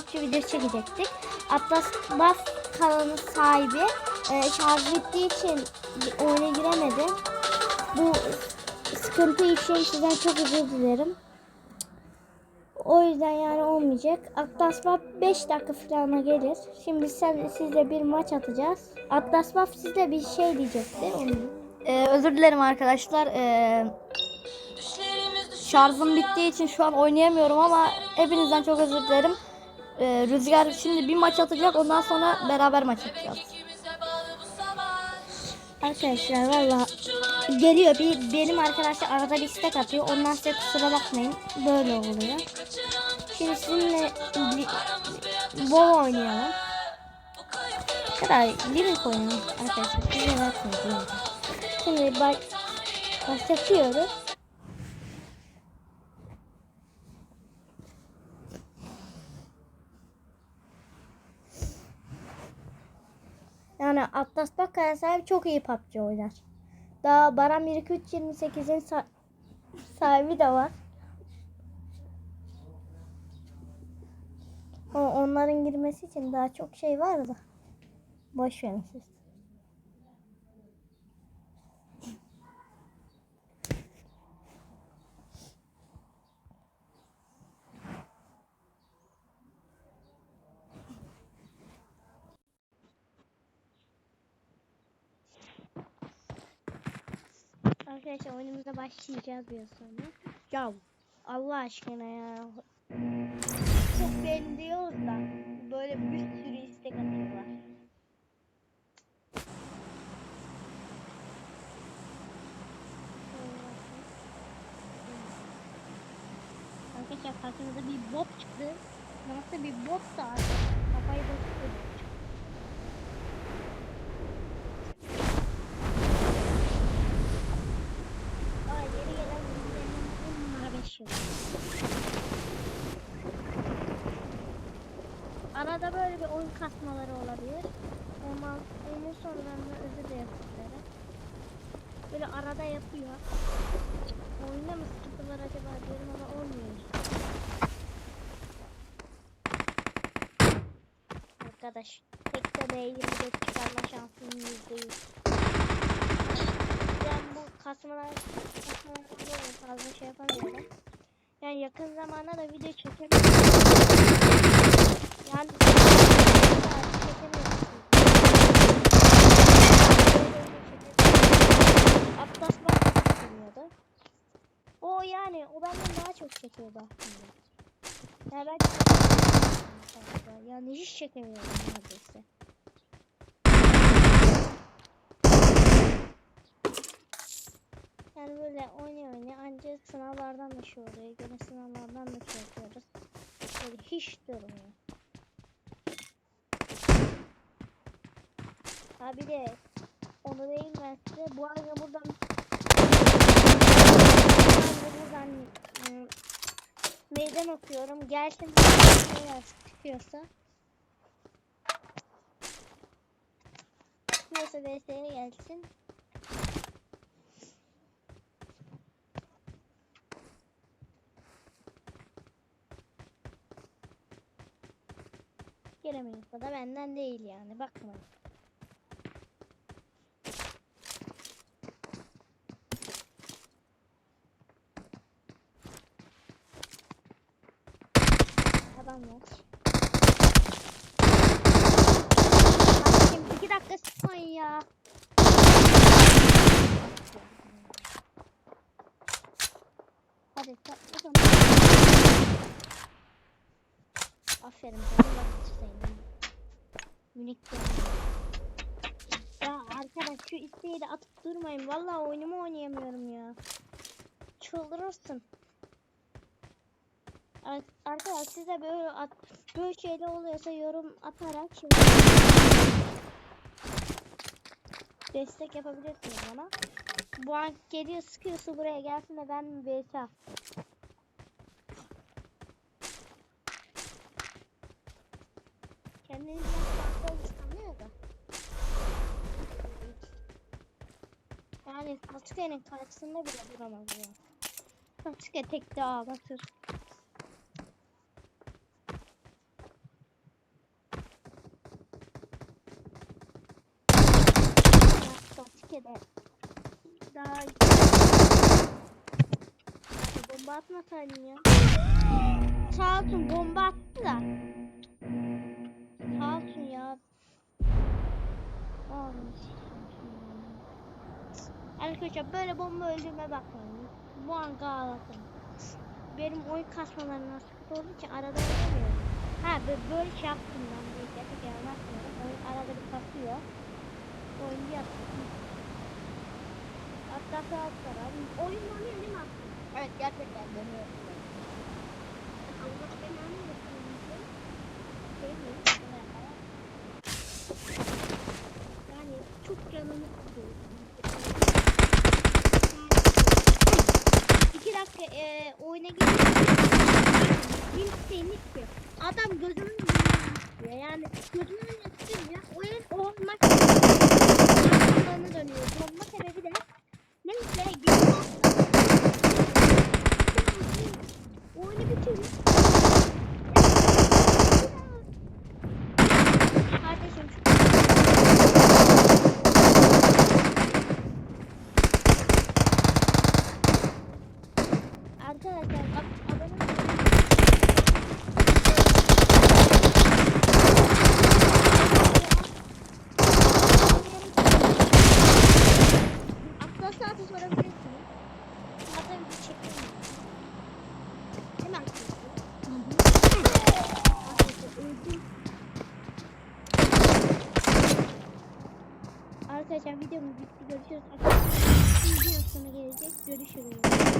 PUBG videosu çekecektik. Atlas Buff kanalının sahibi e, şarj bittiği için oyuna giremedi. Bu sıkıntı için sizden çok özür dilerim. O yüzden yani olmayacak. Atlas Buff 5 dakika falan gelir. Şimdi sen sizle bir maç atacağız. Atlas Buff size bir şey diyecekti. Ee, özür dilerim arkadaşlar. Ee, şarjım bittiği için şu an oynayamıyorum ama hepinizden çok özür dilerim. Ee, Rüzgar şimdi bir maç atacak ondan sonra beraber maç atacağız. Arkadaşlar valla geliyor bir benim arkadaşlar arada bir istek atıyor. Ondan size kusura bakmayın. Böyle oluyor. Şimdi sizinle WoW oynayalım. Ya da Living oynayalım arkadaşlar. Size bakmayın. Şimdi baş, başlatıyoruz. Yani Atlas Bakkaya sahibi çok iyi PUBG oynar. Daha Baran 1328'in sa- sahibi de var. O onların girmesi için daha çok şey var da. Boş verin siz. Arkadaşlar oyunumuza başlayacağız biraz sonra. Ya Allah aşkına ya. Çok beğeniyoruz da böyle bir sürü istek atıyorlar. Arkadaşlar karşımıza bir bot çıktı. Nasıl bir bot da artık kafayı. Aa Arada böyle bir oyun kasmaları olabilir. Ondan oyunun sonlarında özür de yapıyorlar. Böyle arada yapıyor. Oyunda mı sıkıntı var acaba diyorum ama olmuyor. Arkadaş tek de B24 çıkarma şansım %100. Ben bu kasmalar kasmalar fazla şey yapamıyorum. Yani yakın zamanda da video çekemiyorum. Yani. Atlas bak çekemiyordu. O yani o benden daha çok çekiyordu aslında. Yani ben yani hiç çekemiyorum neredeyse. Yani böyle oynaya oynaya ancak sınavlardan da şey oluyor. Gene sınavlardan da şey yapıyoruz. Böyle hiç durmuyor. Ha bir de onu size bu arada buradan buradan meydan okuyorum. Gelsin çıkıyorsa. Çıkıyorsa VS'ye gelsin. Gelemiyorsa da benden değil yani. Bakmayın. Adam yok. Bakayım iki dakika sıkmayın ya. Hadi tatlı zaman. Aferin sana bak Ya arkadaş şu isteği de atıp durmayın. Vallahi oyunumu oynayamıyorum ya. Çıldırırsın. Ar- Arkadaş size böyle at böyle şeyler oluyorsa yorum atarak şimdi destek yapabilirsiniz bana. Bu an geliyor sıkıyorsa buraya gelsin de ben bir farklı oluşturuyor da. Yani Sasuke'nin karşısında bile duramaz ya. Sasuke tek de ağlatır. De daha bomba atmasaydın ya. Sağ olsun bomba attı da. Sağ olsun ya. Oğlum. Arkadaşlar böyle bomba öldürme bakmayın. Bu an ağladım. Benim oyun kasmalarına sıkıntı olduğu için arada oynamıyorum. Ha böyle, şey yaptım ben. Bir gerçek anlatmıyorum. Oyun arada bir kasıyor. Oyun yaptım. Saatler abi. Oyun oynuyor değil mi? Evet gerçekten dönüyor. Allah belanı versin. Şey mi? Yani çok canımı sıkıyor. İki dakika e, oyuna gidiyor. Bir seni istiyor. Adam gözümün önüne istiyor. Yani gözümün önüne istiyor. Olmak Öldüm. Arkadaşlar videomuz bitti. Görüşürüz. Arkadaşlar video sonra gelecek. Görüşürüz.